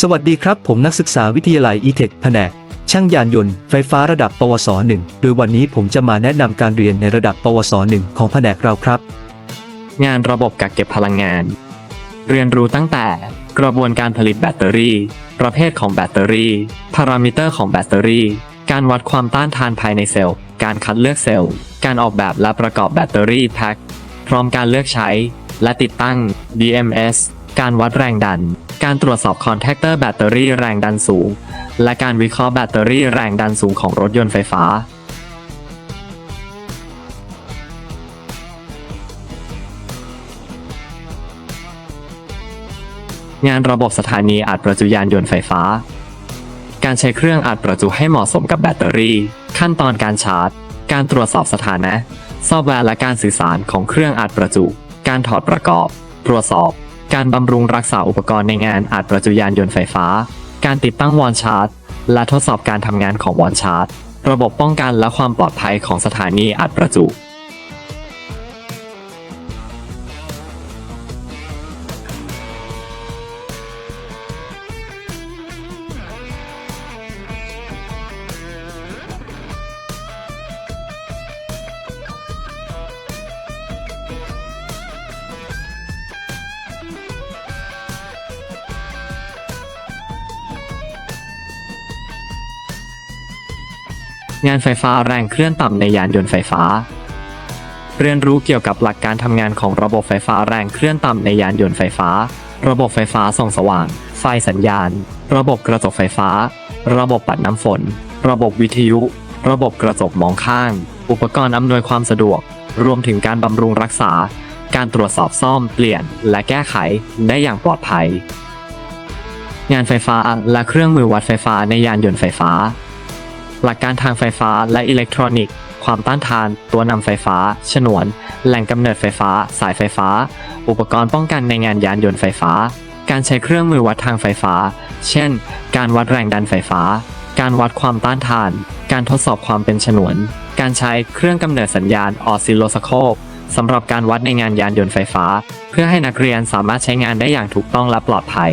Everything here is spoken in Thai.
สวัสดีครับ ผมนักศึกษาวิทยาลัย e-tech แผนก ช่างยานยนต์ไฟฟ้าระดับ ปวส 1 โดยวันนี้ผมจะมาแนะนำการเรียนในระดับ ปวส 1 ของแผนกเราครับ งานระบบกักเก็บพลังงาน เรียนรู้ตั้งแต่ กระบวนการผลิตแบตเตอรี่ ประเภทของแบตเตอรี่ พารามิเตอร์ของแบตเตอรี่ การวัดความต้านทานภายในเซลล์ การคัดเลือกเซลล์ การออกแบบและประกอบแบตเตอรี่แพ็คพร้อมการเลือกใช้ และติดตั้ง DMS การวัดแรงดัน การตรวจสอบคอนแทคเตอร์แบตเตอรี่แรงดันสูง และการวิเคราะห์แบตเตอรี่แรงดันสูงของรถยนต์ไฟฟ้า งานระบบสถานีอัดประจุยานยนต์ไฟฟ้า การใช้เครื่องอัดประจุให้เหมาะสมกับแบตเตอรี่ ขั้นตอนการชาร์จ การตรวจสอบสถานะซอฟต์แวร์และการสื่อสารของเครื่องอัดประจุ การถอดประกอบ ตรวจสอบ การบำรุงรักษาอุปกรณ์ในงานอัดประจุยานยนต์ไฟฟ้า การติดตั้งวอลชาร์จ และทดสอบการทำงานของวอลชาร์จ ระบบป้องกันและความปลอดภัยของสถานีอัดประจุ งานไฟฟ้าแรงเคลื่อนต่ำในยานยนต์ไฟฟ้า เรียนรู้เกี่ยวกับหลักการทำงานของระบบไฟฟ้าแรงเคลื่อนต่ำในยานยนต์ไฟฟ้า ระบบไฟฟ้าส่องสว่าง ไฟสัญญาณ ระบบกระจกไฟฟ้า ระบบปัดน้ำฝน ระบบวิทยุ ระบบกระจกมองข้าง อุปกรณ์อำนวยความสะดวก รวมถึงการบำรุงรักษา การตรวจสอบซ่อมเปลี่ยน และแก้ไขได้อย่างปลอดภัย งานไฟฟ้าและเครื่องมือวัดไฟฟ้าในยานยนต์ไฟฟ้า หลักการทางไฟฟ้าและอิเล็กทรอนิกส์ ความต้านทาน ตัวนำไฟฟ้า ฉนวน แหล่งกำเนิดไฟฟ้า สายไฟฟ้า อุปกรณ์ป้องกันในงานยานยนต์ไฟฟ้า การใช้เครื่องมือวัดทางไฟฟ้า เช่น การวัดแรงดันไฟฟ้า การวัดความต้านทาน การทดสอบความเป็นฉนวน การใช้เครื่องกำเนิดสัญญาณออซิลโลสโคปสำหรับการวัดในงานยานยนต์ไฟฟ้า เพื่อให้นักเรียนสามารถใช้งานได้อย่างถูกต้องและปลอดภัย